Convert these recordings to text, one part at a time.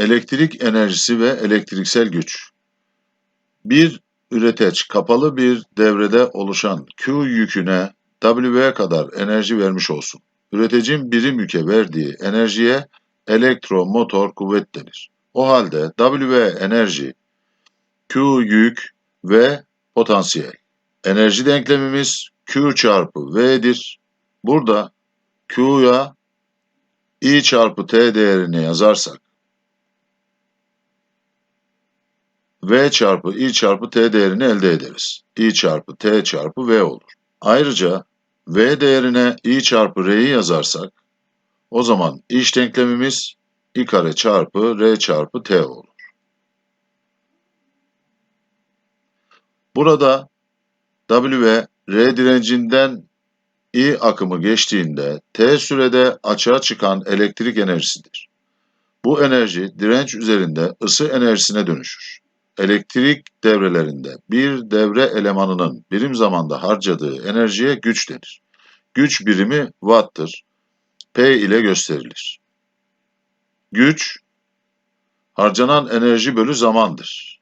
Elektrik enerjisi ve elektriksel güç. Bir üreteç kapalı bir devrede oluşan Q yüküne W'ye kadar enerji vermiş olsun. Üreticinin birim yüke verdiği enerjiye elektromotor kuvvet denir. O halde W enerji, Q yük ve potansiyel. Enerji denklemimiz Q çarpı V'dir. Burada Q'ya I çarpı T değerini yazarsak V çarpı I çarpı T değerini elde ederiz. I çarpı T çarpı V olur. Ayrıca V değerine I çarpı R'yi yazarsak o zaman iş denklemimiz I kare çarpı R çarpı T olur. Burada W R direncinden I akımı geçtiğinde T sürede açığa çıkan elektrik enerjisidir. Bu enerji direnç üzerinde ısı enerjisine dönüşür. Elektrik devrelerinde bir devre elemanının birim zamanda harcadığı enerjiye güç denir. Güç birimi watt'tır. P ile gösterilir. Güç harcanan enerji bölü zamandır.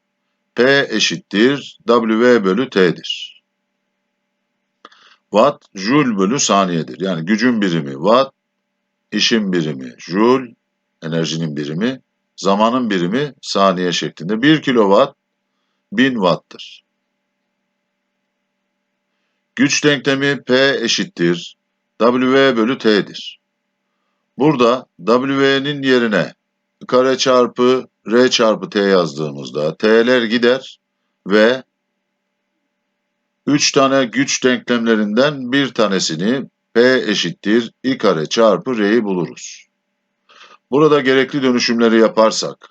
P eşittir W bölü T'dir. Watt, joule bölü saniyedir. Yani gücün birimi watt, işin birimi joule, enerjinin birimi, zamanın birimi saniye şeklinde. 1 kilowatt 1000 watt'tır. Güç denklemi P eşittir W bölü T'dir. Burada W'nin yerine kare çarpı R çarpı T yazdığımızda T'ler gider ve 3 tane güç denklemlerinden bir tanesini P eşittir I kare çarpı R'yi buluruz. Burada gerekli dönüşümleri yaparsak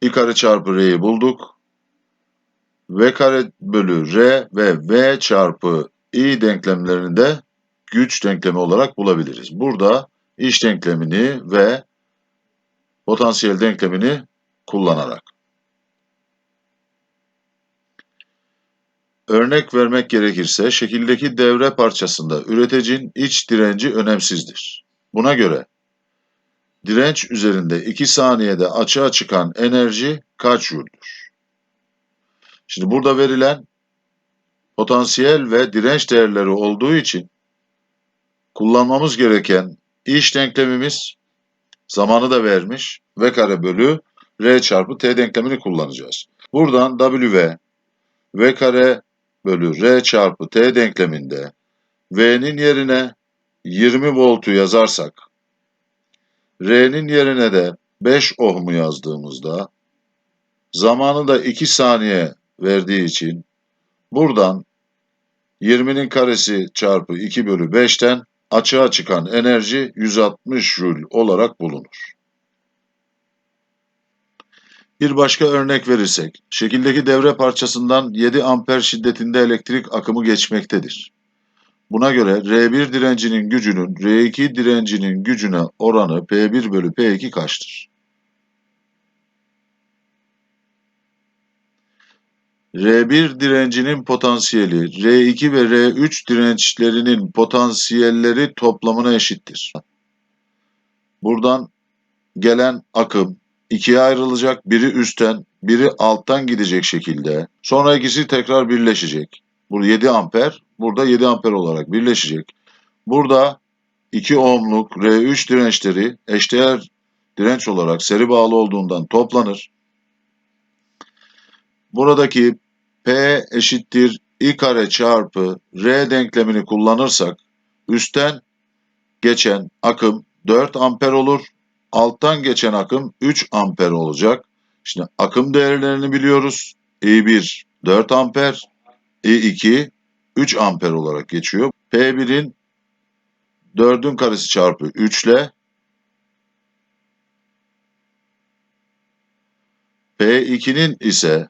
I kare çarpı R'yi bulduk. V kare bölü R ve V çarpı I denklemlerini de güç denklemi olarak bulabiliriz. Burada iş denklemini ve potansiyel denklemini kullanarak. Örnek vermek gerekirse şekildeki devre parçasında üreticinin iç direnci önemsizdir. Buna göre direnç üzerinde 2 saniyede açığa çıkan enerji kaç jüldür? Şimdi burada verilen potansiyel ve direnç değerleri olduğu için kullanmamız gereken iş denklemimiz zamanı da vermiş v kare bölü r çarpı t denklemini kullanacağız. Buradan w v kare bölü r çarpı t denkleminde v'nin yerine 20 voltu yazarsak R'nin yerine de 5 ohmu yazdığımızda zamanı da 2 saniye verdiği için buradan 20'nin karesi çarpı 2 bölü 5'ten açığa çıkan enerji 160 jül olarak bulunur. Bir başka örnek verirsek, şekildeki devre parçasından 7 amper şiddetinde elektrik akımı geçmektedir. Buna göre R1 direncinin gücünün R2 direncinin gücüne oranı P1 bölü P2 kaçtır? R1 direncinin potansiyeli R2 ve R3 dirençlerinin potansiyelleri toplamına eşittir. Buradan gelen akım ikiye ayrılacak. Biri üstten, biri alttan gidecek şekilde. Sonra ikisi tekrar birleşecek. Bu 7 amper, burada 7 amper olarak birleşecek. Burada 2 ohmluk R3 dirençleri eşdeğer direnç olarak seri bağlı olduğundan toplanır. Buradaki P eşittir I kare çarpı R denklemini kullanırsak üstten geçen akım 4 amper olur. Alttan geçen akım 3 amper olacak. Şimdi akım değerlerini biliyoruz. I1 4 amper, I2 3 amper olarak geçiyor. P1'in 4'ün karesi çarpı 3 ile P2'nin ise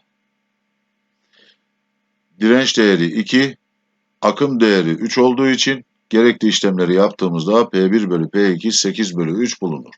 direnç değeri 2, akım değeri 3 olduğu için gerekli işlemleri yaptığımızda P1 bölü P2 8 bölü 3 bulunur.